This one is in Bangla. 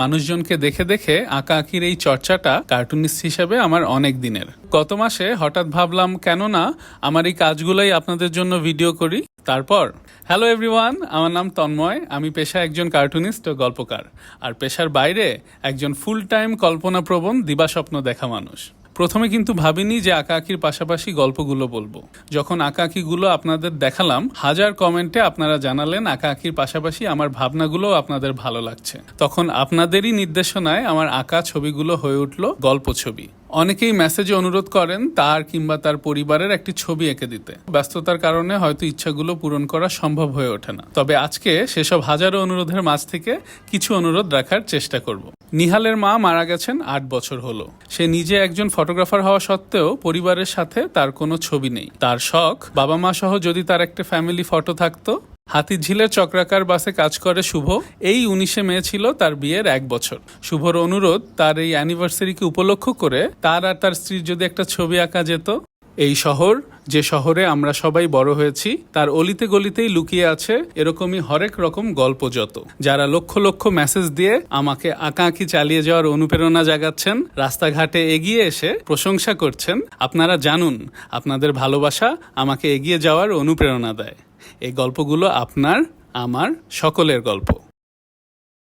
মানুষজনকে দেখে দেখে আঁকা আঁকির এই চর্চাটা কার্টুনিস্ট হিসেবে আমার অনেক দিনের। গত মাসে হঠাৎ ভাবলাম, কেন না আমার এই কাজগুলোই আপনাদের জন্য ভিডিও করি। তারপর হ্যালো এভরিওয়ান আমার নাম তন্ময়, আমি পেশা একজন কার্টুনিস্ট ও গল্পকার। আর পেশার বাইরে একজন ফুল টাইম কল্পনাপ্রবণ দিবাস্বপ্ন দেখা মানুষ। প্রথমে কিন্তু ভাবিনি যে আঁকাআঁকির পাশাপাশি গল্পগুলো বলব। যখন আঁকাআঁকিগুলো আপনাদের দেখালাম, হাজার কমেন্টে আপনারা জানালেন আঁকাআঁকির পাশাপাশি আমার ভাবনাগুলো আপনাদের ভালো লাগছে। তখন আপনাদেরই নির্দেশনায় আমার আঁকা ছবিগুলো হয়ে উঠল গল্প ছবি। অনেকেই মেসেজে অনুরোধ করেন তার কিংবা তার পরিবারের একটি ছবি এঁকে দিতে। ব্যস্ততার কারণে হয়তো ইচ্ছাগুলো পূরণ করা সম্ভব হয়ে ওঠে না। তবে আজকে সেসব হাজারো অনুরোধের মাঝ থেকে কিছু অনুরোধ রাখার চেষ্টা করব। নিহালের মা মারা গেছেন আট বছর হলো। সে নিজে একজন ফটোগ্রাফার হওয়া সত্ত্বেও পরিবারের সাথে তার কোনো ছবি নেই। তার শখ, বাবা মা সহ যদি তার একটা ফ্যামিলি ফটো থাকতো, হাতির ঝিলের চক্রাকার বাসে কাজ করে শুভ, এই উনিশে মে ছিল তার বিয়ের এক বছর। শুভর অনুরোধ তার এই অ্যানিভার্সারিকে উপলক্ষ করে তার আর তার স্ত্রীর যদি একটা ছবি আঁকা যেত, এই শহর যে শহরে আমরা সবাই বড় হয়েছি, তার অলিতে গলিতেই লুকিয়ে আছে এরকমই হরেক রকম গল্প যত। যারা লক্ষ লক্ষ মেসেজ দিয়ে আমাকে আঁকাআঁকি চালিয়ে যাওয়ার অনুপ্রেরণা জাগাচ্ছেন, রাস্তাঘাটে এগিয়ে এসে প্রশংসা করছেন, আপনারা জানুন, আপনাদের ভালোবাসা আমাকে এগিয়ে যাওয়ার অনুপ্রেরণা দেয়। এই গল্পগুলো আপনার, আমার সকলের গল্প।